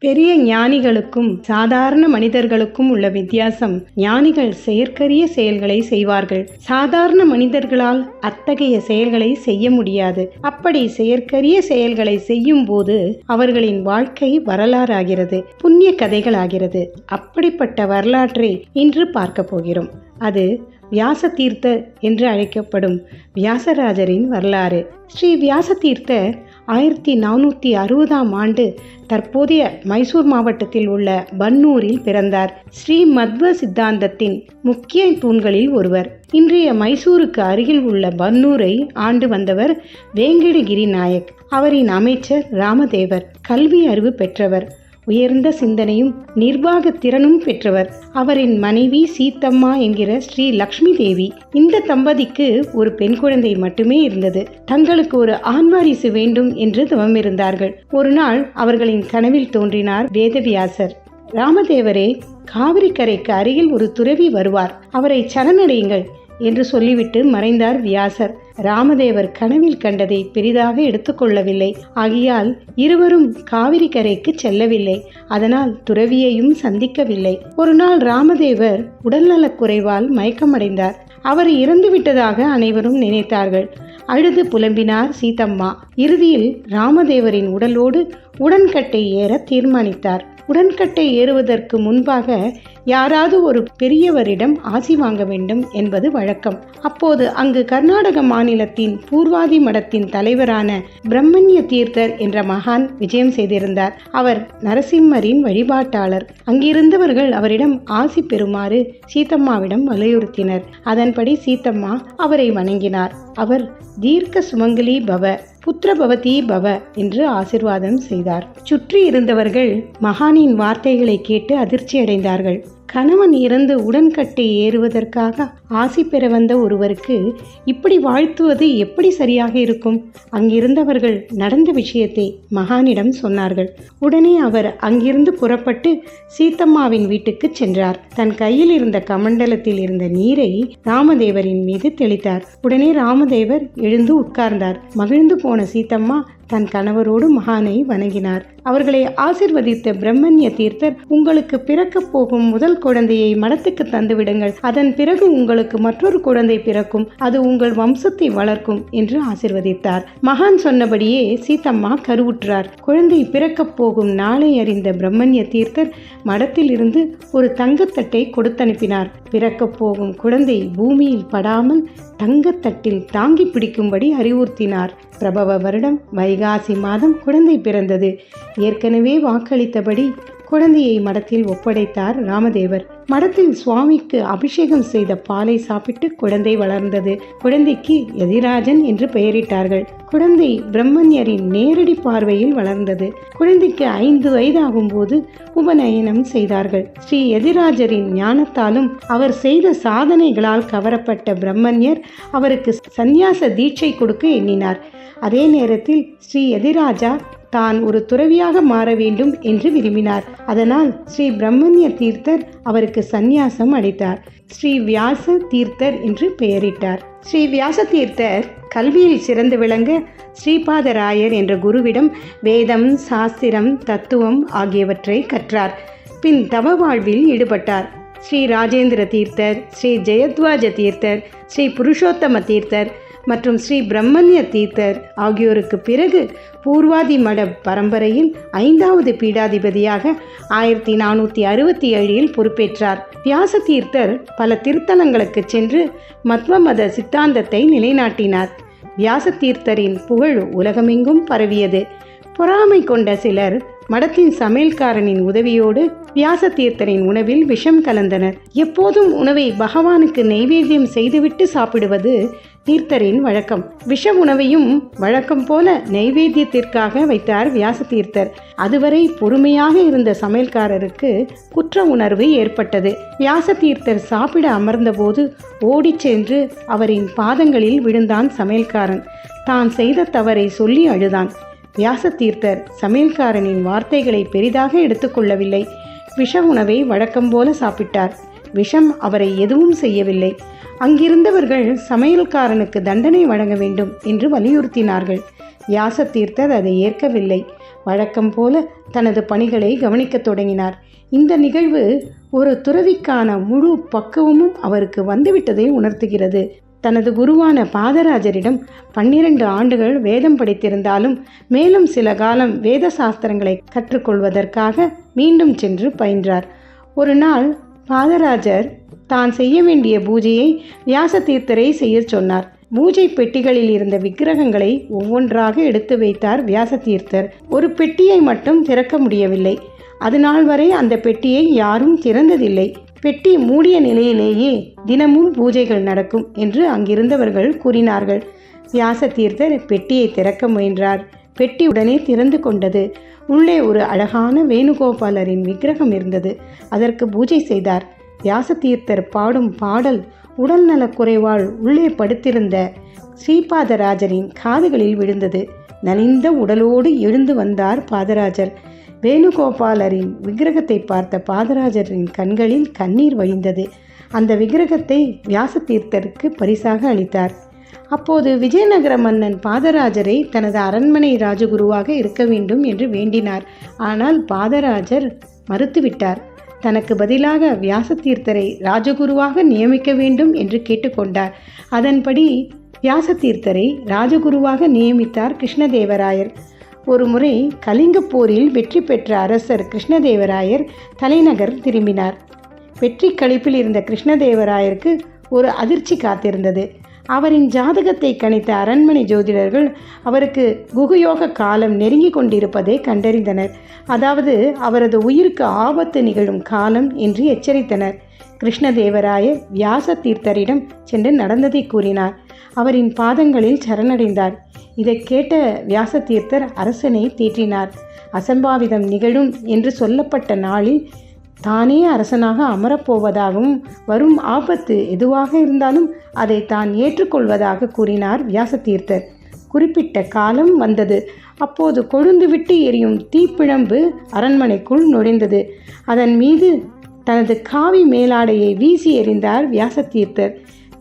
பெரிய ஞானிகளுக்கும் சாதாரண மனிதர்களுக்கும் உள்ள வித்தியாசம் ஞானிகள் செயற்கரிய செயல்களை செய்வார்கள். சாதாரண மனிதர்களால் அத்தகைய செயல்களை செய்ய முடியாது. அப்படி செயற்கரிய செயல்களை செய்யும் போது அவர்களின் வாழ்க்கை வரலாறாகிறது புண்ணிய கதைகளாகிறது. அப்படிப்பட்ட வரலாற்றை இன்று பார்க்க போகிறோம். அது வியாச தீர்த்த என்று அழைக்கப்படும் வியாசராஜரின் வரலாறு. ஸ்ரீ வியாச தீர்த்த ஆயிரத்தி நானூற்றி அறுபதாம் ஆண்டு தற்போதைய மைசூர் மாவட்டத்தில் உள்ள பன்னூரில் பிறந்தார். ஸ்ரீ மத்வ சித்தாந்தத்தின் முக்கிய தூண்களில் ஒருவர். இன்றைய மைசூருக்கு அருகில் உள்ள பன்னூரை ஆண்டு வந்தவர் வேங்கடகிரி நாயக். அவரின் அமைச்சர் ராமதேவர். கல்வி அறிவு பெற்றவர். உயர்ந்த சிந்தனையும் நிர்வாக திறனும் பெற்றவர். அவரின் மனைவி சீத்தம்மா என்கிற ஸ்ரீ லக்ஷ்மி தேவி. இந்த தம்பதிக்கு ஒரு பெண் குழந்தை மட்டுமே இருந்தது. தங்களுக்கு ஒரு ஆண்வாரிசு வேண்டும் என்று தவமிருந்தார்கள். ஒரு நாள் அவர்களின் கனவில் தோன்றினார் வேதவியாசர். ராமதேவரே காவிரி கரைக்கு அருகில் ஒரு துறவி வருவார். அவரை சரணடையுங்கள் என்று சொல்லிவிட்டு மறைந்தார் வியாசர். ராமதேவர் கனவில் கண்டதை பெரிதாக எடுத்துக்கொள்ளவில்லை. ஆகியால் இருவரும் காவிரி கரைக்கு செல்லவில்லை. அதனால் துறவியையும் சந்திக்கவில்லை. ஒரு நாள் ராமதேவர் உடல்நலக் குறைவால் மயக்கமடைந்தார். அவர் இறந்துவிட்டதாக அனைவரும் நினைத்தார்கள். அழுது புலம்பினார் சீதம்மா. இறுதியில் ராமதேவரின் உடலோடு உடன்கட்டை ஏற தீர்மானித்தார். உடன்கட்டை ஏறுவதற்கு முன்பாக யாராவது ஒரு பெரியவரிடம் ஆசி வாங்க வேண்டும் என்பது வழக்கம். அப்போது அங்கு கர்நாடக மாநிலத்தின் பூர்வாதி மடத்தின் தலைவரான பிரம்மண்ய தீர்த்தர் என்ற மகான் விஜயம் செய்திருந்தார். அவர் நரசிம்மரின் வழிபாட்டாளர். அங்கிருந்தவர்கள் அவரிடம் ஆசி பெறுமாறு சீத்தம்மாவிடம் வலியுறுத்தினர். அதன்படி சீத்தம்மா அவரை வணங்கினார். அவர் தீர்க்க சுமங்கலி பவ புத்திரபவதி பவ என்று ஆசிர்வாதம் செய்தார். சுற்றி இருந்தவர்கள் மகானின் வார்த்தைகளை கேட்டு அதிர்ச்சி அடைந்தார்கள் கணவன் இறந்து உடன்கட்டை ஏறுவதற்காக ஆசி பெற வந்த ஒருவருக்கு இப்படி வாழ்த்துவது எப்படி சரியாக இருக்கும்? அங்கிருந்தவர்கள் நடந்த விஷயத்தை மகானிடம் சொன்னார்கள். உடனே அவர் அங்கிருந்து புறப்பட்டு சீத்தம்மாவின் வீட்டுக்கு சென்றார். தன் கையில் இருந்த கமண்டலத்தில் இருந்த நீரை ராமதேவரின் மீது தெளித்தார். உடனே ராமதேவர் எழுந்து உட்கார்ந்தார். மகிழ்ந்து போன சீத்தம்மா தன் கணவரோடு மகானை வணங்கினார். அவர்களை ஆசிர்வதித்த பிரம்மண்ய தீர்த்தர் உங்களுக்கு பிறக்கப் போகும் முதல் குழந்தையை மடத்துக்கு தந்துவிடுங்கள் அதன் பிறகு உங்களுக்கு மற்றொரு குழந்தை பிறக்கும். அது உங்கள் வம்சத்தை வளர்க்கும் என்று ஆசிர்வதித்தார். மகான் சொன்னபடியே சீதம்மா கருவுற்றார். குழந்தை பிறக்கப் போகும் நாளை அறிந்த பிரம்மண்ய தீர்த்தர் மடத்தில் இருந்து ஒரு தங்கத்தட்டை கொடுத்தனுப்பினார். பிறக்கப் போகும் குழந்தை பூமியில் படாமல் தங்கத்தட்டில் தாங்கி பிடிக்கும்படி அறிவுறுத்தினார். பிரபவ வருடம் வைகாசி மாதம் குழந்தை பிறந்தது. ஏற்கனவே வாக்களித்தபடி குழந்தையை மடத்தில் ஒப்படைத்தார் ராமதேவர். மடத்தில் சுவாமிக்கு அபிஷேகம் செய்த பாலை சாப்பிட்டு குழந்தை வளர்ந்தது. குழந்தைக்கு எதிராஜன் என்று பெயரிட்டார்கள். குழந்தை பிரம்மன்யரின் நேரடி பார்வையில் வளர்ந்தது. குழந்தைக்கு ஐந்து வயதாகும் போது உபநயனம் செய்தார்கள். ஸ்ரீ எதிராஜரின் ஞானத்தாலும் அவர் செய்த சாதனைகளால் கவரப்பட்ட பிரம்மன்யர் அவருக்கு சந்நியாச தீட்சை கொடுக்க எண்ணினார். அதே நேரத்தில் ஸ்ரீ எதிராஜா தான் ஒரு துறவியாக மாற வேண்டும் என்று விரும்பினார். அதனால் ஸ்ரீ பிரம்மண்ய தீர்த்தர் அவருக்கு சந்நியாசம் அளித்தார். ஸ்ரீ வியாச தீர்த்தர் என்று பெயரிட்டார். ஸ்ரீ வியாச தீர்த்தர் கல்வியில் சிறந்து விளங்க ஸ்ரீபாதராயர் என்ற குருவிடம் வேதம் சாஸ்திரம் தத்துவம் ஆகியவற்றை கற்றார். பின் தவ வாழ்வில் ஈடுபட்டார். ஸ்ரீ ராஜேந்திர தீர்த்தர் ஸ்ரீ ஜெயத்வாஜ தீர்த்தர் ஸ்ரீ புருஷோத்தம தீர்த்தர் மற்றும் ஸ்ரீ பிரம்மண்ய தீர்த்தர் ஆகியோருக்கு பிறகு பூர்வாதி மட பரம்பரையில் ஐந்தாவது பீடாதிபதியாக ஆயிரத்தி நானூற்றி அறுபத்தி ஏழில் பொறுப்பேற்றார். வியாச தீர்த்தர் பல திருத்தலங்களுக்கு சென்று மத்வ மத சித்தாந்தத்தை நிலைநாட்டினார். வியாச தீர்த்தரின் புகழ் உலகமெங்கும் பரவியது. பொறாமை கொண்ட சிலர் மடத்தின் சமையல்காரனின் உதவியோடு வியாச தீர்த்தரின் உணவில் விஷம் கலந்தனர். எப்போதும் உணவை பகவானுக்கு நெய்வேத்தியம் செய்துவிட்டு சாப்பிடுவது தீர்த்தரின் வழக்கம். விஷ உணவையும் வழக்கம் போல நைவேத்தியத்திற்காக வைத்தார் வியாச தீர்த்தர் அதுவரை பொறுமையாக இருந்த சமையல்காரருக்கு குற்ற உணர்வு ஏற்பட்டது. வியாச தீர்த்தர் சாப்பிட அமர்ந்தபோது ஓடிச் சென்று அவரின் பாதங்களில் விழுந்தான் சமையல்காரன். தான் செய்த தவறை சொல்லி அழுதான். வியாச தீர்த்தர் சமையல்காரனின் வார்த்தைகளை பெரிதாக எடுத்துக்கொள்ளவில்லை விஷ உணவை வழக்கம் போல சாப்பிட்டார். விஷம் அவரை எதுவும் செய்யவில்லை. அங்கிருந்தவர்கள் சமையல்காரனுக்கு தண்டனை வழங்க வேண்டும் என்று வலியுறுத்தினார்கள். வியாசதீர்த்தர் அதை ஏற்கவில்லை. வழக்கம் போல தனது பணிகளை கவனிக்கத் தொடங்கினார். இந்த நிகழ்வு ஒரு துறவிக்கான முழு பக்குவமும் அவருக்கு வந்துவிட்டதை உணர்த்துகிறது. தனது குருவான பாதராஜரிடம் பன்னிரண்டு ஆண்டுகள் வேதம் படித்திருந்தாலும் மேலும் சில காலம் வேத சாஸ்திரங்களை கற்றுக்கொள்வதற்காக மீண்டும் சென்று பயின்றார். ஒரு நாள் பாதராஜர் தான் செய்ய வேண்டிய பூஜையை வியாசதீர்த்தரை செய்யச் சொன்னார். பூஜை பெட்டிகளில் இருந்த விக்கிரகங்களை ஒவ்வொன்றாக எடுத்து வைத்தார் வியாசதீர்த்தர். ஒரு பெட்டியை மட்டும் திறக்க முடியவில்லை. அதுநாள் வரை அந்த பெட்டியை யாரும் திறந்ததில்லை. பெட்டி மூடிய நிலையிலேயே தினமும் பூஜைகள் நடக்கும் என்று அங்கிருந்தவர்கள் கூறினார்கள். வியாசதீர்த்தர் பெட்டியை திறக்க முயன்றார். பெட்டி உடனே திறந்து கொண்டது. உள்ளே ஒரு அழகான வேணுகோபாலரின் விக்கிரகம் இருந்தது. அதற்கு பூஜை செய்தார். வியாசதீர்த்தர் பாடும் பாடல் உடல் நலக்குறைவால் உள்ளே படுத்திருந்த ஸ்ரீபாதராஜரின் காதுகளில் விழுந்தது. நலிந்த உடலோடு எழுந்து வந்தார் பாதராஜர். வேணுகோபாலரின் விக்கிரகத்தை பார்த்த பாதராஜரின் கண்களில் கண்ணீர் வழிந்தது. அந்த விக்கிரகத்தை வியாசதீர்த்தருக்கு பரிசாக அளித்தார். அப்போது விஜயநகர மன்னன் பாதராஜரை தனது அரண்மனை ராஜகுருவாக இருக்க வேண்டும் என்று வேண்டினார். ஆனால் பாதராஜர் மறுத்துவிட்டார். தனக்கு பதிலாக வியாசதீர்த்தரை ராஜகுருவாக நியமிக்க வேண்டும் என்று கேட்டுக்கொண்டார். அதன்படி வியாசதீர்த்தரை ராஜகுருவாக நியமித்தார் கிருஷ்ணதேவராயர். ஒருமுறை கலிங்கப் போரில் வெற்றி பெற்ற அரசர் கிருஷ்ணதேவராயர் தலைநகர் திரும்பினார். வெற்றி களிப்பில் இருந்த கிருஷ்ணதேவராயருக்கு ஒரு அதிர்ச்சி காத்திருந்தது. அவரின் ஜாதகத்தை கணித்த அரண்மனை ஜோதிடர்கள் அவருக்கு குகுயோக காலம் நெருங்கி கொண்டிருப்பதை கண்டறிந்தனர். அதாவது அவரது உயிருக்கு ஆபத்து நிகழும் காலம் என்று எச்சரித்தனர். கிருஷ்ணதேவராயர் வியாச தீர்த்தரிடம் சென்று நடந்ததை கூறினார். அவரின் பாதங்களில் சரணடைந்தார். இதை கேட்ட வியாச தீர்த்தர் அரசனை தேற்றினார் அசம்பாவிதம் நிகழும் என்று சொல்லப்பட்ட நாளில் தானே அரசனாக அமரப்போவதாகவும் வரும் ஆபத்து எதுவாக இருந்தாலும் அதை தான் ஏற்றுக்கொள்வதாக கூறினார் வியாசதீர்த்தர். குறிப்பிட்ட காலம் வந்தது. அப்போது கொழுந்துவிட்டு எரியும் தீப்பிழம்பு அரண்மனைக்குள் நுழைந்தது. அதன் மீது தனது காவி மேலாடையை வீசி எறிந்தார் வியாசதீர்த்தர்.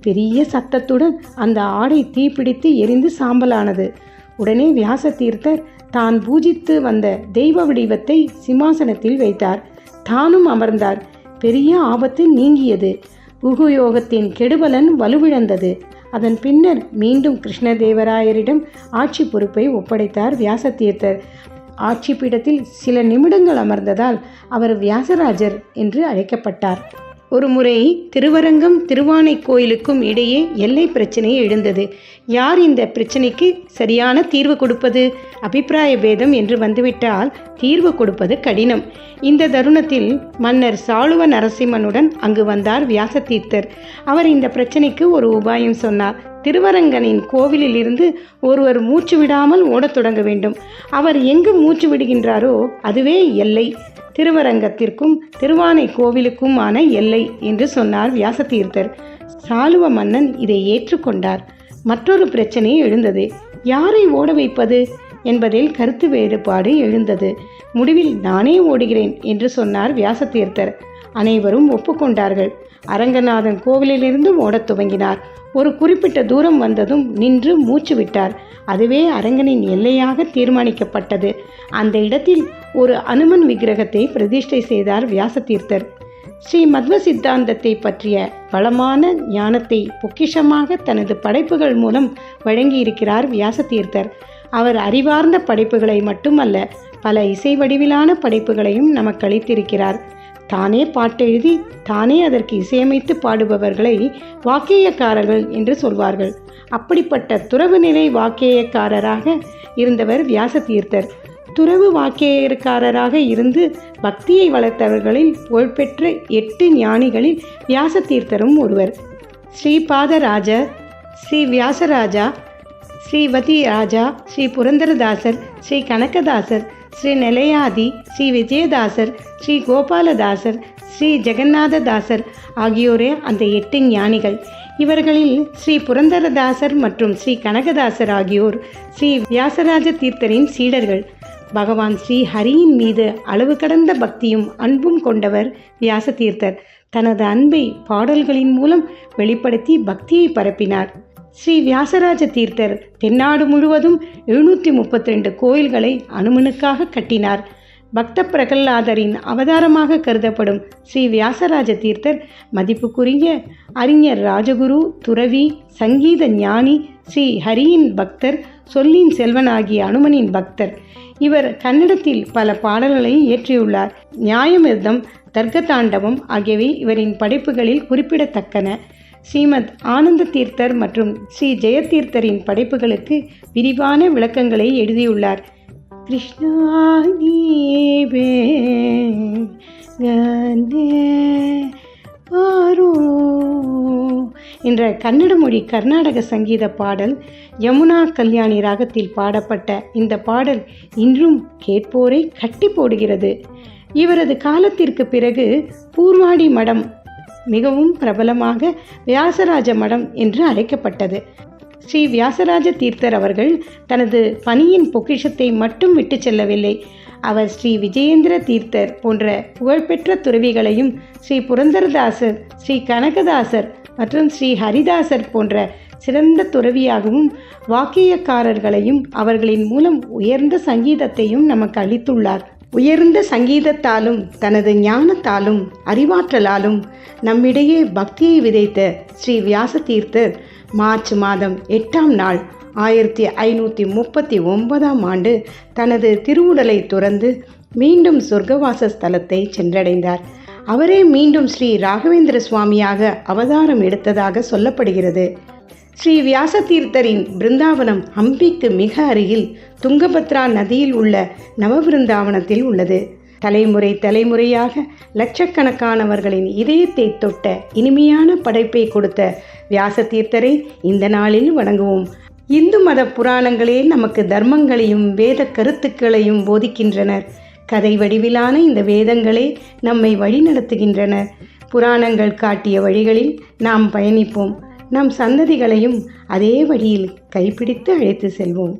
பெரிய சத்தத்துடன் அந்த ஆடை தீப்பிடித்து எரிந்து சாம்பலானது. உடனே வியாசதீர்த்தர் தான் பூஜித்து வந்த தெய்வ வடிவத்தை சிம்மாசனத்தில் வைத்தார். தானும் அமர்ந்தார். பெரிய ஆபத்து நீங்கியது. குகுயோகத்தின் கெடுபலன் வலுவிழந்தது. அதன் பின்னர் மீண்டும் கிருஷ்ணதேவராயரிடம் ஆட்சி பொறுப்பை ஒப்படைத்தார் வியாசதீர்த்தர் ஆட்சி பீடத்தில் சில நிமிடங்கள் அமர்ந்ததால் அவர் வியாசராஜர் என்று அழைக்கப்பட்டார். ஒரு முறை திருவரங்கம் கோயிலுக்கும் இடையே எல்லை பிரச்சனை எழுந்தது. யார் இந்த பிரச்சனைக்கு சரியான தீர்வு கொடுப்பது? அபிப்பிராய பேதம் என்று வந்துவிட்டால் தீர்வு கொடுப்பது கடினம். இந்த தருணத்தில் மன்னர் சாளுவ நரசிம்மனுடன் அங்கு வந்தார் வியாசதீர்த்தர். அவர் இந்த பிரச்சனைக்கு ஒரு உபாயம் சொன்னார். திருவரங்கனின் கோவிலில் இருந்து ஒருவர் மூச்சு விடாமல் ஓடத் தொடங்க வேண்டும். அவர் எங்கு மூச்சு விடுகின்றாரோ அதுவே எல்லை. திருவரங்கத்திற்கும் திருவானை கோவிலுக்குமான எல்லை என்று சொன்னார் வியாசதீர்த்தர். சாலுவ மன்னன் இதை ஏற்றுக்கொண்டார். மற்றொரு பிரச்சனை எழுந்தது. யாரை ஓட வைப்பது என்பதில் கருத்து வேறுபாடு எழுந்தது. முடிவில் நானே ஓடுகிறேன் என்று சொன்னார் வியாசதீர்த்தர். அனைவரும் ஒப்புக்கொண்டார்கள். அரங்கநாதன் கோவிலிலிருந்து ஓடத் துவங்கினார். ஒரு குறிப்பிட்ட தூரம் வந்ததும் நின்று மூச்சு விட்டார். அதுவே அரங்கனின் எல்லையாக தீர்மானிக்கப்பட்டது. அந்த இடத்தில் ஒரு அனுமன் விக்கிரகத்தை பிரதிஷ்டை செய்தார் வியாசதீர்த்தர். ஸ்ரீ மத்வ சித்தாந்தத்தை பற்றிய வளமான ஞானத்தை பொக்கிஷமாக தனது படைப்புகள் மூலம் வழங்கியிருக்கிறார் வியாசதீர்த்தர். அவர் அறிவார்ந்த படைப்புகளை மட்டுமல்ல பல இசை வடிவிலான படைப்புகளையும் நமக்கு அளித்திருக்கிறார். தானே பாட்டெழுதி தானே அதற்கு இசையமைத்து பாடுபவர்களை வாக்கியக்காரர்கள் என்று சொல்வார்கள். அப்படிப்பட்ட துறவு நிலை வாக்கியக்காரராக இருந்தவர் வியாசதீர்த்தர். துறவு வாக்கியக்காரராக இருந்து பக்தியை வளர்த்தவர்களில் புகழ்பெற்ற எட்டு ஞானிகளில் வியாசதீர்த்தரும் ஒருவர். ஸ்ரீபாதராஜர் ஸ்ரீ வியாசராஜா ஸ்ரீவதி ராஜா ஸ்ரீ புரந்தரதாசர் ஸ்ரீ கனகதாசர் ஸ்ரீ நிலையாதி ஸ்ரீ விஜயதாசர் ஸ்ரீ கோபாலதாசர் ஸ்ரீ ஜெகநாததாசர் ஆகியோரே அந்த எட்டு ஞானிகள். இவர்களில் ஸ்ரீ புரந்தரதாசர் மற்றும் ஸ்ரீ கனகதாசர் ஆகியோர் ஸ்ரீ வியாசராஜ தீர்த்தரின் சீடர்கள். பகவான் ஸ்ரீ ஹரியின் மீது அளவு கடந்த பக்தியும் அன்பும் கொண்டவர் வியாச தீர்த்தர். தனது அன்பை பாடல்களின் மூலம் வெளிப்படுத்தி பக்தியை பரப்பினார். ஸ்ரீ வியாசராஜ தீர்த்தர் தென்னாடு முழுவதும் எழுநூற்றி முப்பத்தி ரெண்டு கோயில்களை அனுமனுக்காக கட்டினார். பக்த பிரகல்லாதரின் அவதாரமாக கருதப்படும் ஸ்ரீ வியாசராஜ தீர்த்தர் மதிப்புக்குரிய அறிஞர் ராஜகுரு துறவி சங்கீத ஞானி ஸ்ரீ ஹரியின் பக்தர் சொல்லின் செல்வனாகிய அனுமனின் பக்தர். இவர் கன்னடத்தில் பல பாடல்களை இயற்றியுள்ளார். நியாயமிர்தம் தர்க்கதாண்டவம் ஆகியவை இவரின் படைப்புகளில் குறிப்பிடத்தக்கன. ஸ்ரீமத் ஆனந்த தீர்த்தர் மற்றும் ஸ்ரீ ஜெயதீர்த்தரின் படைப்புகளுக்கு விரிவான விளக்கங்களை எழுதியுள்ளார். கிருஷ்ணா பாரோ என்ற கன்னட மொழி கர்நாடக சங்கீத பாடல் யமுனா கல்யாணி ராகத்தில் பாடப்பட்ட இந்த பாடல் இன்றும் கேட்போரை கட்டி போடுகிறது. இவரது காலத்திற்கு பிறகு பூர்வாடி மடம் மிகவும் பிரபலமாக வியாசராஜ மடம் என்று அழைக்கப்பட்டது. ஸ்ரீ வியாசராஜ தீர்த்தர் அவர்கள் தனது பணியின் பொக்கிஷத்தை மட்டும் விட்டு செல்லவில்லை. அவர் ஸ்ரீ விஜயேந்திர தீர்த்தர் போன்ற புகழ்பெற்ற துறவிகளையும் ஸ்ரீ புரந்தரதாசர் ஸ்ரீ கனகதாசர் மற்றும் ஸ்ரீ ஹரிதாசர் போன்ற சிறந்த துறவியாகவும் வாக்கியக்காரர்களையும் அவர்களின் மூலம் உயர்ந்த சங்கீதத்தையும் நமக்கு அளித்துள்ளார். உயர்ந்த சங்கீதத்தாலும் தனது ஞானத்தாலும் அறிவாற்றலாலும் நம்மிடையே பக்தியை விதைத்த ஸ்ரீ வியாச தீர்த்தர் மார்ச் மாதம் எட்டாம் நாள் ஆயிரத்தி ஐநூற்றி முப்பத்தி ஒன்பதாம் ஆண்டு தனது திருவுடலை துறந்து மீண்டும் சொர்க்கவாச ஸ்தலத்தை சென்றடைந்தார். அவரே மீண்டும் ஸ்ரீ ராகவேந்திர சுவாமியாக அவதாரம் எடுத்ததாக சொல்லப்படுகிறது. ஸ்ரீ வியாசதீர்த்தரின் பிருந்தாவனம் ஹம்பிக்கு மிக அருகில் துங்கபத்ரா நதியில் உள்ள நவபிருந்தாவனத்தில் உள்ளது. தலைமுறை தலைமுறையாக லட்சக்கணக்கானவர்களின் இதயத்தை தொட்ட இனிமையான படைப்பை கொடுத்த வியாசதீர்த்தரை இந்த நாளில் வணங்குவோம். இந்து மத புராணங்களே நமக்கு தர்மங்களையும் வேத கருத்துக்களையும் போதிக்கின்றனர். கதை வடிவிலான இந்த வேதங்களே நம்மை வழிநடத்துகின்றன. புராணங்கள் காட்டிய வழிகளில் நாம் பயணிப்போம். நம் சந்ததிகளையும் அதே வழியில் கைப்பிடித்து அழைத்து செல்வோம்.